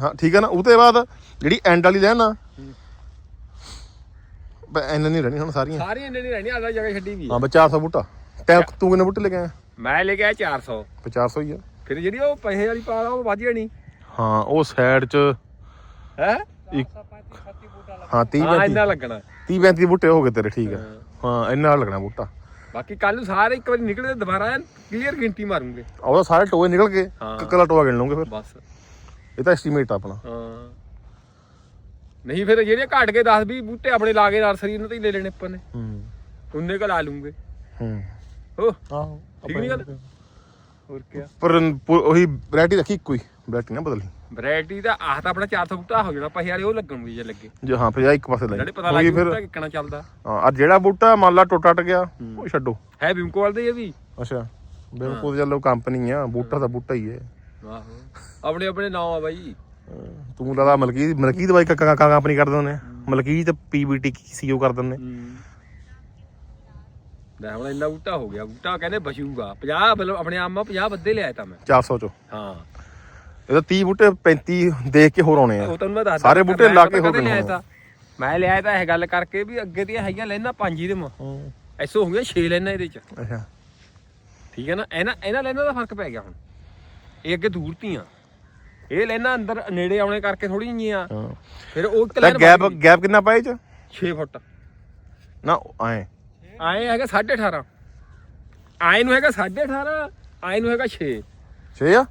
ਹਾਂ ਠੀਕ ਹੈ ਨਾ? ਉਹਦੇ ਬਾਅਦ ਜਿਹੜੀ ਐਂਡ ਵਾਲੀ ਲੈਣ ਨਾ ਬਈ ਐਨ ਨਹੀਂ ਰਹਿਣੀ ਹੁਣ ਸਾਰੀਆਂ। ਸਾਰੀ ਇੰਨੇ ਨਹੀਂ ਰਹਿਣੀ ਆਦਾ ਜਗ੍ਹਾ ਛੱਡੀ ਵੀ ਹੈ। ਬਈ 400 ਬੂਟਾ। ਤੈਂ ਤੂੰ ਕਿੰਨੇ ਬੂਟੇ ਲੈ ਕੇ ਆਇਆ? ਮੈਂ ਲੈ ਕੇ ਆਇਆ 400 ਬਈ 400 ਹੀ ਆ। ਫਿਰ ਜਿਹੜੀ ਉਹ ਪੈਸੇ ਵਾਲੀ ਪਾ ਲਾ ਉਹ ਵੱਧ ਜਾਣੀ। ਹਾਂ ਉਹ ਸਾਈਡ 'ਚ ਹੈ? ਹਾਂ 30 ਹਾਂ 35 ਇੰਨਾ ਲੱਗਣਾ। 30 35 ਬੂਟੇ ਹੋ ਗਏ ਤੇਰੇ ਠੀਕ ਹੈ। ਹਾਂ ਇੰਨਾ ਲੱਗਣਾ ਬੂਟਾ। ਬਾਕੀ ਕੱਲ ਨੂੰ ਸਾਰੇ ਇੱਕ ਵਾਰੀ ਨਿਕਲਦੇ ਦੁਬਾਰਾ ਕਲੀਅਰ ਗਿਣਤੀ ਮਾਰੂਗੇ। ਉਹਦਾ ਸਾਰੇ ਟੋਏ ਨਿਕਲ ਗਏ। ਕੱਲਾ ਟੋਆ ਗਿਣ ਲਵਾਂਗੇ ਫਿਰ। ਬਸ। ਇਹ ਤਾਂ ਐਸਟੀਮੇਟ ਆ ਆਪਣਾ। ਹਾਂ। ਨਹੀਂ ਫਿਰ ਜਿਹੜੇ ਘਟ ਕੇ 10 20 ਬੂਟੇ ਆਪਣੇ ਲਾ ਕੇ ਨਰਸਰੀ ਇਹਨਾਂ ਤੋਂ ਹੀ ਲੈ ਲੈਣੇ ਆਪਾਂ ਨੇ। ਹੂੰ। ਉਹਨੇ ਕ ਲਾ ਲੂੰਗੇ। ਹੂੰ। ਹੋ ਆਹੋ ਠੀਕ ਨਹੀਂ ਗੱਲ? ਹੋਰ ਕੀ ਪਰ ਉਹੀ ਵੈਰਾਈਟੀ ਰੱਖੀ ਇੱਕੋ ਹੀ ਵੈਰਾਈਟੀ ਨਾ ਬਦਲੀ ਵੈਰਾਈਟੀ ਦਾ ਆਹ ਤਾਂ ਆਪਣਾ 400 ਬੂਟਾ ਹੋ ਜਾਣਾ ਪੈਸੇ ਵਾਲੇ ਉਹ ਲੱਗਣਗੇ ਜੇ ਲੱਗੇ। ਜੇ ਹਾਂ ਫਿਰ ਇੱਕ ਪਾਸੇ ਜਿਹੜੇ ਲਈ ਪਤਾ ਲੱਗ ਬੂਟਾ ਕਿੱਕਣਾ ਚੱਲਦਾ। ਹਾਂ ਆ ਜਿਹੜਾ ਬੂਟਾ ਮੰਨ ਲਾ ਟੁੱਟ ਟੱਟ ਗਿਆ ਉਹ ਛੱਡੋ। ਹੈ ਬਿਮਕੋਲ ਦੇ ਇਹ ਵੀ? ਅੱਛਾ ਬਿਲਕੁਲ ਚੱਲੋ ਕੰਪਨੀ ਆ ਬੂਟਾ ਤਾਂ ਬੂਟਾ ਹੀ ਹੈ। ਆਹੋ। ਆਪਣੇ ਆਪਣੇ ਨਾਮ ਆ ਬਾਈ। ਤੂੰ ਲਾਦਾ ਮਲਕੀ ਮਲਕੀ ਦਵਾਈ ਕੰਪਨੀ ਕਰ ਦਿੰਦੇ ਆ। ਮਲਕੀ ਤੇ ਪੀਬੀਟੀ ਸੀਓ ਕਰ ਦਿੰਦੇ ਲੈ ਹੁਣ ਇੰਨਾ ਬੂਟਾ ਹੋ ਗਿਆ। ਬੂਟਾ ਕਹਿੰਦੇ ਬਚੂਗਾ। 50 ਮਤਲਬ ਆਪਣੇ ਆਪ 50 ਵੱਧੇ ਲਿਆਇਆ ਤਾਂ ਮੈਂ। 400 ਚੋਂ। ਹਾਂ। ਇਹਦਾ 30 ਬੂਟੇ 35 ਦੇਖ ਕੇ ਹੋਰ ਆਉਣੇ ਆ। ਉਹ ਤੈਨੂੰ ਮੈਂ ਦੱਸਦਾ ਸਾਰੇ ਬੂਟੇ ਲਾ ਕੇ ਕਦੇ ਹੋ ਗਏ ਲਿਆਇਆ। ਤਾਂ। ਮੈਂ ਲਿਆਇਆ ਤਾਂ ਇਹ ਗੱਲ ਕਰਕੇ ਵੀ ਅੱਗੇ ਦੀਆਂ ਹੈਗੀਆਂ ਲੈਣਾ ਪੰਜ ਹੀ ਦੇ ਮ। ਐਸੋ ਹੋ ਗਿਆ 6 ਲੈਣਾ ਇਹਦੇ ਚ। ਅੱਛਾ। ਠੀਕ ਹੈ ਨਾ? ਇਹਨਾਂ ਇਹਨਾਂ ਲੈਣਾ ਦਾ ਫ਼ਰਕ ਪੈ ਗਿਆ ਹੁਣ। ਇਹ ਅੱਗੇ ਦੂਰ ਤੀਆਂ ਇਹ ਲੈਣਾ ਅੰਦਰ ਨੇੜੇ ਆਉਣੇ ਕਰਕੇ ਥੋੜੀ ਜੀਆਂ ਹਾਂ। ਫਿਰ ਉਹ ਤਾਂ ਕਲਰ ਗੈਪ ਗੈਪ ਕਿੰਨਾ ਪਾਇਆ ਇਹ ਚ? 6 ਫੁੱਟ। ਨਾ ਐ ਆਏ ਹੈਗਾ 18.5 ਆਏ ਨੂੰ ਹੈਗਾ 18.5 ਆਏ ਨੂੰ ਹੈਗਾ 6 6 ਆ?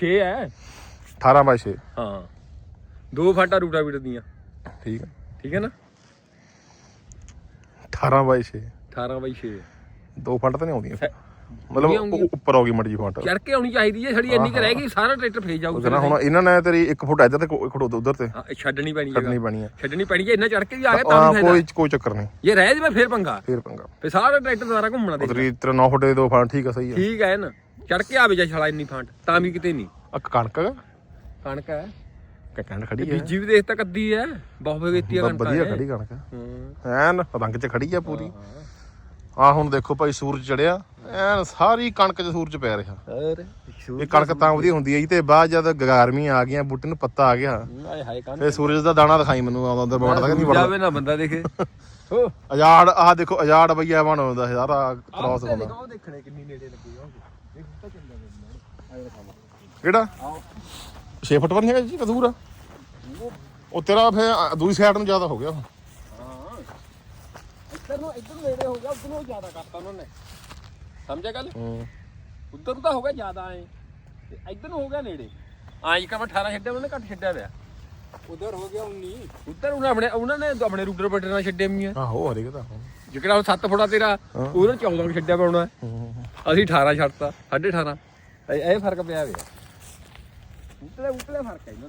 6 ਹੈ 18 ਬਾਈ 6 ਹਾਂ। ਦੋ ਫਾਟਾ ਰੂਟਾ ਵੀਟ ਦੀਆਂ ਠੀਕ ਹੈ ਠੀਕ ਹੈ ਨਾ? 18 ਬਾਈ 6 18 ਬਾਈ 6 ਦੋ ਫੰਟ ਤਾਂ ਨਹੀਂ ਆਉਂਦੀਆਂ। ਮਤਲਬ ਆਉਂਦੀਆਂ। ਉਹ ਉੱਪਰ ਆਉਗੀ ਮਰਜ਼ੀ ਫੰਟ। ਚੜ ਕੇ ਆਉਣੀ ਚਾਹੀਦੀ ਹੈ ਛੜੀ ਇੰਨੀ ਕੁ ਰਹਿ ਗਈ ਸਾਰਾ ਟਰੈਕਟਰ ਫੇਜ ਜਾਊ ਉਹ ਕਹਿੰਦਾ ਹੁਣ ਇਹਨਾਂ ਨੇ ਤੇਰੀ 1 ਫੁੱਟ ਇੱਧਰ ਤੇ 1 ਫੁੱਟ ਉਧਰ ਤੇ। ਹਾਂ, ਇਹ ਛੱਡਣੀ ਪੈਣੀ ਕੱਢਣੀ ਜਗ੍ਹਾ। ਪੈਣੀ ਆ। ਛੱਡਣੀ ਪੈਣੀ ਜੇ ਇੰਨਾ ਚੜ ਕੇ ਵੀ ਆ ਗਿਆ ਤਾਂ ਹਾਂ, ਵੀ ਕੋਈ ਫਾਇਦਾ। ਕੋਈ ਚੱਕਰ ਨਹੀਂ। ਜੇ ਰਹਿ ਜਵੇ ਫੇਰ ਪੰਗਾ। ਫੇਰ ਪੰਗਾ। ਫੇਰ ਸਾਰਾ ਟਰੈਕਟਰ ਦੁਆਰਾ ਘੁੰਮਣਾ ਦੇ ਤੇਰਾ 9 ਫੁੱਟ ਦੇ ਦੋ ਫੰਟ ਠੀਕ ਆ ਸਹੀ ਆ। ਠੀਕ ਹੈ ਨਾ। ਚੜ ਕੇ ਆਵੇ ਜਾ ਛਲਾ ਇੰਨੀ ਫਾਂਟ ਤਾਂ ਵੀ ਕਿਤੇ ਨਹੀਂ। ਆ ਕਣਕ? ਕਣਕ ਹੈ। ਤੇ ਖੜੀ ਆ। ਬੀਜੀ ਵੀ ਦੇਖ ਤਾਂ ਕੱਦੀ ਹੈ। ਬਹੁਤ ਵੇਤੀ ਆ ਬ- ਕਣਕ ਵਧੀਆ ਹੈ। ਖੜੀ ਕਣਕ। ਹਾਂ। ਐਨ ਰੰਗ 'ਚ ਖੜੀ ਆ ਪੂਰੀ। ਆ ਹੁਣ ਦੇਖੋ ਭਾਈ ਸੂਰਜ ਚੜਿਆ। ਐਨ ਸਾਰੀ ਕਣਕ 'ਚ ਸੂਰਜ ਪੈ ਰਿਹਾ। ਹੋਰ ਇਹ ਕਣਕ ਤਾਂ ਵਧੀਆ ਹੁੰਦੀ ਹੈ ਜੀ ਤੇ ਬਾਅਦ ਜਦ ਗਰਮੀਆਂ ਆ ਗਈਆਂ ਬੂਟੇ ਨੂੰ ਪੱਤਾ ਆ ਗਿਆ। ਹਾਏ ਕਣਕ ਫੇ ਸੂਰਜ ਦਾ ਦਾਣਾ ਦਿਖਾਈ ਮੈਨੂੰ ਆਉਂਦਾ ਅੰਦਰ ਬੋੜ ਤੱਕ ਨਹੀਂ ਵੜਦਾ। ਜਾਵੇ ਨਾ ਬੰਦਾ ਦੇਖੇ। ਹੋ ਅਜਾੜ ਆਹ ਦੇਖੋ ਅਜਾੜ ਬਈਆ ਬਣ ਹੁੰਦਾ ਹੈ ਸਾਰਾ ਕ੍ਰਾਸ ਹੁੰਦਾ ਉਹ ਦੇਖਣੇ ਕਿੰਨੀ ਨੇੜੇ ਲੱਗੀ ਹੋਊਗੀ ਇਹ ਤਾਂ ਚੱਲਦਾ ਕਿਹੜਾ? 6 ਫੁੱਟ ਪਰ ਨਹੀਂ ਹੈਗਾ ਜੀ ਕਦੂਰ? ਆ ਉਹ ਤੇਰਾ ਫੇ ਦੂਜੀ ਸਾਈਡ ਨੂੰ ਜ਼ਿਆਦਾ ਹੋ ਗਿਆ। ਹਾਂ ਇੱਧਰ ਨੂੰ ਸਮਝਿਆ ਗੱਲ? ਨੇੜੇ। ਪਿਆ। ਉਧਰ ਹੋ ਗਿਆ ਆਪਣੇ ਉਹਨਾਂ ਨੇ ਆਪਣੇ ਰੂਟਰ ਬਟਰ ਨਾਲ ਛੱਡੇ ਮੀਆਂ ਆਹੋ ਫੁੱਟਾ ਤੇਰਾ ਉਹਨਾਂ ਨੂੰ ਛੱਡਿਆ ਪਾਉਣਾ ਅਸੀਂ 18 ਛੱਡਤਾ 18.5 ਇਹ ਫ਼ਰਕ ਪਿਆ ਵੇ ਉਤਲੇ ਉਤਲੇ ਫ਼ਰਕ ਹੈ ਇਹਨਾਂ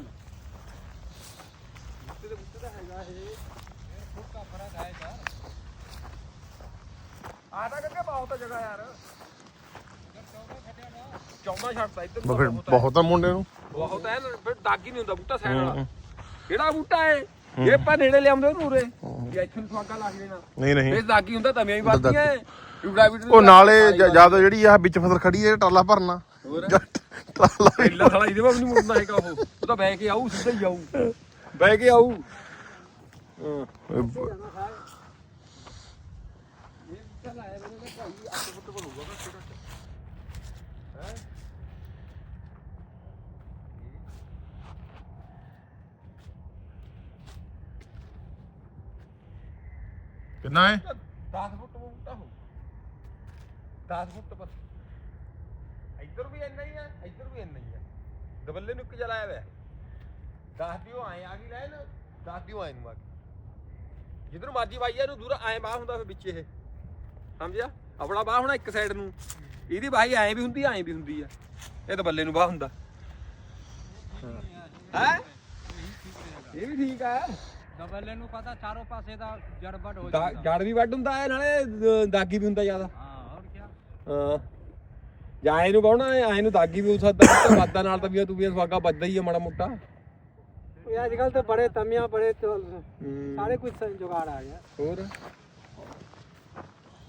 ਆਦਾ ਕਰਕੇ ਬਹੁਤ ਜਗ੍ਹਾ ਯਾਰ। 14 ਛੱਡਤਾ ਇੱਧਰ ਨੂੰ ਫਿਰ ਤਾਂ ਬਹੁਤ ਹੈ। ਬਹੁਤ ਆ ਮੁੰਡੇ ਨੂੰ। ਬਹੁਤ ਹੈ ਨਾ, ਫਿਰ ਦਾਗ ਹੀ ਨਹੀਂ ਹੁੰਦਾ ਬੂਟਾ ਸਾਈਡ ਵਾਲਾ। ਕਿਹੜਾ ਬੂਟਾ ਹੈ। ਜੇ ਆਪਾਂ ਨੇੜੇ ਲਿਆਉਂਦੇ ਉਹਨੂੰ ਉਰੇ। ਜਾਂ ਇੱਥੇ ਨੂੰ ਫਾਗਾ ਲੱਗ ਜਾਣਾ ਨਹੀਂ ਨਹੀਂ। ਇਹ ਦਾਗੀ ਹੁੰਦਾ ਤਵੀਆਂ ਹੀ ਵੱਧਦੀਆਂ ਯੂੜਾ ਵੀ ਉਹ ਨਾਲੇ ਜ਼ਿਆਦਾ ਜਿਹੜੀ ਆ ਵਿੱਚ ਫਸਲ ਖੜੀ ਹੈ ਟਰਾਲਾ ਭਰਨਾ। ਹੋਰ? ਜਾਂ ਟਰਾਲਾ ਵੀ- ਪਹਿਲਾ ਸਾਲਾ ਇਹਦੇ ਵਾਂਗ ਨਹੀਂ ਮੁੜਨਾ ਹੈਗਾ ਉਹ। ਉਹ ਤਾਂ ਬਹਿ ਕੇ ਆਊ ਸਿੱਧਾ ਹੀ ਆਊ। ਬਹਿ ਕੇ ਆਊ। ਹਾਂ ਕਿੰਨਾ ਹੈ? 10 ਫੁੱਟ ਬੂਟਾ ਹੋ 10 ਫੁੱਟ ਪਰ। ਇੱਧਰ ਵੀ ਇੰਨਾ ਹੀ ਹੈ ਇੱਧਰ ਵੀ ਇੰਨਾ ਹੀ ਹੈ ਦਬੱਲੇ ਨੂੰ ਇੱਕ ਜਲਾਇਆ ਹੋਇਆ। 10 ਦਿਓ ਆਏ ਆ ਗਈ ਲੈ ਨਾ 10 ਦਿਓ ਆਏ ਨੂੰ ਆ ਗਈ। ਜਿੱਧਰ ਮਰਜ਼ੀ ਵਾਈਆ ਨੂੰ ਦੂਰ ਆਏ ਬਾਹ ਹੁੰਦਾ ਫਿਰ ਵਿੱਚ ਇਹ। ਸਮਝਿਆ? ਆਪਣਾ ਬਾਹ ਹੁਣ ਇੱਕ ਸਾਈਡ ਨੂੰ। ਇਹਦੀ ਬਾਹੀ ਐਂ ਵੀ ਹੁੰਦੀ ਐਂ ਵੀ ਹੁੰਦੀ ਆ। ਇਹ ਤਾਂ ਬੱਲੇ ਨੂੰ ਬਾਹ ਹੁੰਦਾ। ਹੈ। ਇਹ ਵੀ ਠੀਕ ਆ। ਬੱਲੇ ਨੂੰ ਪਤਾ ਚਾਰੋਂ ਪਾਸੇ ਦਾ ਜੜਬੜ ਹੋ ਜਾਂਦਾ। ਜੜ ਵੀ ਵੱਡ ਹੁੰਦਾ ਹੈ ਨਾਲੇ ਦਾਗੀ ਵੀ ਹੁੰਦਾ ਜ਼ਿਆਦਾ। ਹਾਂ ਹਾਂ। ਜਾਂ ਇਹਨੂੰ ਬਾਉਣਾ ਐ ਨੂੰ ਦਾਗੀ ਵੀ ਹੋ ਸਕਦਾ ਵਾਦਾ ਨਾਲ ਤਾਂ ਵੀ ਤੂੰ ਵੀ ਸਵਾਗਾ ਵੱਜਦਾ ਹੀ ਆ ਮਾੜਾ ਮੋਟਾ। ਅੱਜ ਕੱਲ ਤੇ ਬੜੇ ਤਮਿਆਂ ਬੜੇ ਸਾਰੇ ਕੁਝ ਜੁਗਾੜ ਆ ਗਿਆ। ਹੋਰ?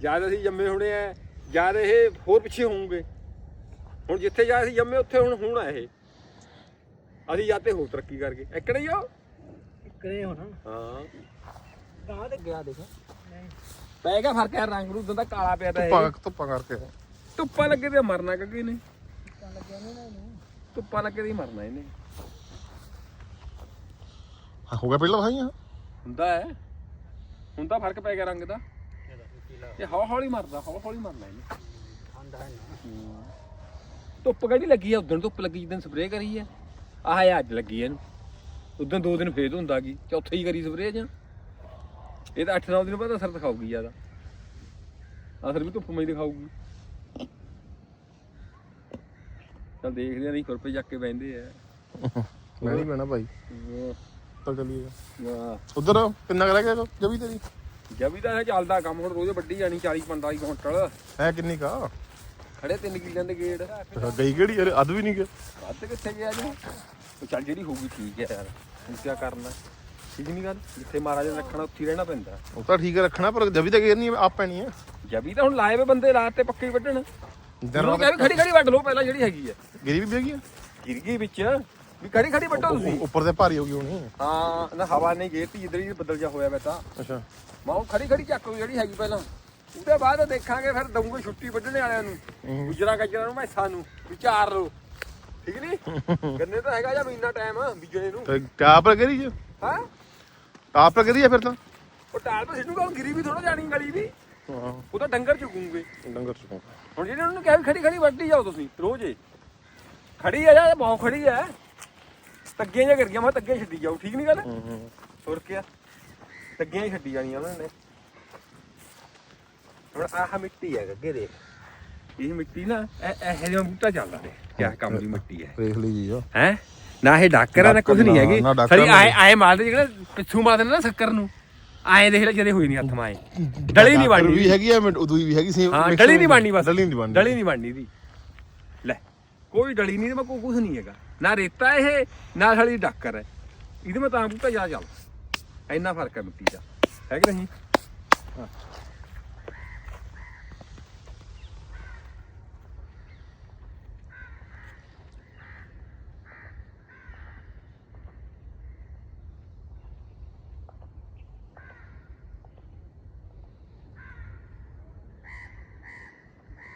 ਜਦ ਅਸੀਂ ਜੰਮੇ ਹੋਣੇ ਆ ਜਦ ਇਹ ਹੋਰ ਪਿੱਛੇ ਹੋਊਗੇ। ਹੁਣ ਜਿੱਥੇ ਜਾ ਅਸੀਂ ਜੰਮੇ ਉੱਥੇ ਹੁਣ ਹੋਣਾ ਇਹ। ਅਸੀਂ ਜਾਂ ਤੇ ਹੋਰ ਤਰੱਕੀ ਕਰਕੇ। ਇੱਕੜੇ ਹੀ ਆ ਇੱਕੜੇ ਹੋਣਾ। ਹਾਂ। ਤਾਂ ਤੇ ਗਿਆ ਦੇਖ। ਪੈ ਗਿਆ ਫ਼ਰਕ ਹੈ ਰੰਗ ਰੂਪ ਦਾ ਕਾਲਾ ਪਿਆ ਤਾਂ ਧੁੱਪਾਂ ਧੁੱਪਾਂ ਕਰਕੇ ਧੁੱਪਾਂ ਲੱਗੇ ਤੇ ਮਰਨਾ ਕਿ ਨਹੀਂ ਧੁੱਪਾਂ ਲੱਗੇ ਤੇ ਮਰਨਾ ਇਹਨੇ। ਹੋ ਗਿਆ ਪਹਿਲਾਂ ਸਾਈਆਂ ਹੁੰਦਾ ਹੈ। ਹੁਣ ਫ਼ਰਕ ਪੈ ਗਿਆ ਰੰਗ ਦਾ। ਇਹ ਹੌਲੀ ਹੌਲੀ ਮਰਦਾ ਹੌਲੀ ਹੌਲੀ ਮਰਨਾ ਇਹਨੇ। ਧੁੱਪ ਕਿਹੜੀ ਲੱਗੀ ਆ? ਉਦੋਂ ਧੁੱਪ ਲੱਗੀ ਜਿੱਦਨ ਸਪਰੇਅ ਕਰੀ ਆ। ਆਹ ਇਹ ਅੱਜ ਲੱਗੀ ਆ ਇਹਨੂੰ। ਉਦੋਂ ਦੋ ਦਿਨ ਫੇਰ ਹੁੰਦਾ ਗਈ। ਚੌਥੇ ਹੀ ਕਰੀ ਸਪਰੇਅ ਜਾਂ ਇਹ ਤਾਂ 8-9 ਦਿਨ ਬਾਅਦ ਅਸਰ ਦਿਖਾਊਗੀ ਜ਼ਿਆਦਾ। ਅਸਰ ਵੀ ਧੁੱਪ ਮੈਂ ਦਿਖਾਊਗੀ। ਤਾਂ ਦੇਖਦੇ ਆ ਨਹੀਂ ਖੁਰਪੇ ਚੱਕ ਕੇ ਬੈੰਦੇ ਆ। ਮੈਂ ਨਹੀਂ ਮੈਣਾ ਭਾਈ। ਤਾਂ ਚੱਲੀਏ। ਉਧਰ ਕਿੰਨਾ ਕਰਾਂਗੇ ਜਬੀ ਤੇਰੀ? ਜਬੀ ਤਾਂ ਇਹ ਚੱਲਦਾ ਕੰਮ ਹੁਣ ਰੋਜ਼ ਵੱਡੀ ਜਾਣੀ 40 45 ਕੁਇੰਟਲ। ਹੈ ਕਿੰਨੀ ਕਾ? ਖੜੇ 3 ਕਿੱਲਿਆਂ ਦੇ ਗੇੜ। ਗਈ ਕਿਹੜੀ? ਯਾਰ ਅੱਧ ਵੀ ਨਹੀਂ ਗਿਆ। ਵੱਧ ਕਿੱਥੇ ਗਿਆ ਜੀ? ਉਹ ਚੱਲ ਜਿਹੜੀ ਹੋਊਗੀ ਠੀਕ ਹੈ ਯਾਰ ਹੁਣ ਕੀ ਕਰਨਾ? ਠੀਕ ਨਹੀਂ ਗੱਲ? ਜਿੱਥੇ ਮਹਾਰਾਜ ਨੇ ਰੱਖਣਾ ਉੱਥੇ ਹੀ ਰਹਿਣਾ ਪੈਂਦਾ। ਉਹ ਤਾਂ ਠੀਕ ਰੱਖਣਾ ਪਰ ਜਵੀ ਤਾਂ ਗੇਰ ਨਹੀਂ ਆਪ ਪੈਣੀ ਹੈ। ਜਬੀ ਤਾਂ ਹੁਣ ਲਾਏ ਵੇ ਬੰਦੇ ਰਾਤ ਤੇ ਪੱਕੇ ਵੱਢਣ। ਵੀ ਖੜੀ ਖੜੀ ਵੱਢ ਲਓ ਪਹਿਲਾਂ ਜਿਹੜੀ ਹੈਗੀ ਹੈ। ਗਿਰੀ ਵੀ ਬੇਗੀ ਗਿਰ ਗਈ ਵਿੱਚ। ਵੀ ਖੜੀ ਖੜੀ ਵੱਢੋ ਤੁਸੀਂ। ਉੱਪਰ ਤੇ ਭਾਰੀ ਹੋ ਗਈ ਹੋਣੀ। ਹਾਂ ਨਾ ਹਵਾ ਨਹੀਂ ਗੇਰਤੀ ਇਧਰ ਹੀ ਬੱਦਲ ਜਾ ਹੋਇਆ ਵੇ ਤਾਂ। ਅੱਛਾ। ਮੈਂ ਉਹ ਖੜੀ ਖੜੀ ਚੱਕ ਲਓ ਜਿਹੜੀ ਹੈਗੀ ਪਹਿਲਾਂ। ਉਹਦੇ ਬਾਅਦ ਦੇਖਾਂਗੇ ਫਿਰ ਦਊਂਗੇ ਛੁੱਟੀ ਵੱਢਣੇ ਵਾਲਿਆਂ ਨੂੰ ਗੁਜਰਾ ਗੱਜਰਾਂ ਨੂੰ ਮੈਸਾਂ ਨੂੰ ਵਿਚਾਰ ਲਓ ਠੀਕ ਨਹੀਂ ਗੰਨੇ ਤਾਂ ਹੈਗਾ ਜਾਂ ਮਹੀਨਾ ਟਾਈਮ ਬੀਜਣੇ ਨੂੰ? ਤੇ ਟਾਪ ਪਰ ਗਰੀ ਜੀ? ਹਾਂ? ਟਾਪ ਪਰ ਗਰੀ ਆ ਫਿਰ ਤਾਂ? ਉਹ ਟਾਲ ਪਰ ਸਿੱਟੂਗਾ ਗਿਰੀ ਵੀ ਥੋੜਾ ਜਾਣੀ ਗਲੀ ਵੀ ਹਾਂ। ਉਹ ਤਾਂ ਡੰਗਰ ਚੁਗੂਗੇ। ਡੰਗਰ ਚੁਕੋ ਹੁਣ ਜਿਹੜੇ ਉਹਨਾਂ ਨੂੰ ਕਿਹਾ ਵੀ ਖੜੀ ਖੜੀ ਵੱਢੀ ਜਾਓ ਤੁਸੀਂ ਰੋਜ਼ ਏ। ਖੜੀ ਆ ਜਾਂ ਬਹੁਤ ਖੜੀ ਆ? ਤੱਗੀਆਂ ਜਾਂ ਗਿਰ ਗਿਆ ਮੈਂ ਤੱਗੀਆਂ ਛੱਡੀ ਜਾਓ ਠੀਕ ਨਹੀਂ ਗੱਲ? ਹੂੰ ਹੂੰ। ਹੋਰ ਕੀ ਤੱਗੀਆਂ ਹੀ ਛੱਡੀ ਜਾਣੀਆਂ ਉਹਨਾਂ ਨੇ। ਹੁਣ ਆਹ ਮਿੱਟੀ ਹੈ ਗੱਗੇ ਦੇਖ। ਇਹ ਮਿੱਟੀ ਨਾ ਇਹ ਇਹ ਜਿਹਾ ਬੂਟਾ ਚੱਲਦਾ ਦੇ ਕਿਆ ਕੰਮ ਦੀ ਮਿੱਟੀ ਹੈ। ਰੇਖ ਲਈ ਜੀ ਆ ਹੈ? ਨਾ ਇਹ ਡਾਕਰ ਆ ਨਾ ਕੁਝ ਨਹੀਂ ਹੈਗੀ। ਨਾ ਸਰੀ ਨਾ। ਆਏ ਆਏ ਮਾਰਦੇ ਜਿਹੜੇ ਪਿੱਛੂ ਮਾਰਦੇ ਨੇ ਨਾ ਸ਼ੱਕਰ ਨੂੰ ਆਏ ਦੇਖ ਲੈ ਜਦੇ ਹੋਈ ਨਹੀਂ ਹੱਥ ਮਾਏ ਡਲੀ ਨਹੀਂ ਡਾਕਰ ਵੀ ਬਣਨੀ ਹੈਗੀ ਆ ਦੂਈ ਵੀ ਹੈਗੀ ਸੀ ਹਾਂ ਡਲੀ ਨਹੀਂ ਬਣਨੀ ਬਸ। ਡਲੀ ਨਹੀਂ ਬਣਨੀ। ਡਲੀ ਨਹੀਂ ਬਣਨੀ ਦੀ ਲੈ ਕੋਈ ਡਲੀ ਨਹੀਂ ਤੇ ਮੈਂ ਕੋਈ ਕੁਝ ਨਹੀਂ ਹੈਗਾ। ਨਾ ਰੇਤਾ ਇਹ ਨਾ ਸਾਲੀ ਡਾਕਰ ਹੈ। ਇਹਦੇ ਮੈਂ ਤਾਂ ਬੂਟਾ ਜਾ ਚੱਲ ਇੰਨਾ ਫ਼ਰਕ ਹੈ ਮਿੱਟੀ ਦਾ ਹੈ ਕਿ ਨਹੀਂ? ਹਾਂ।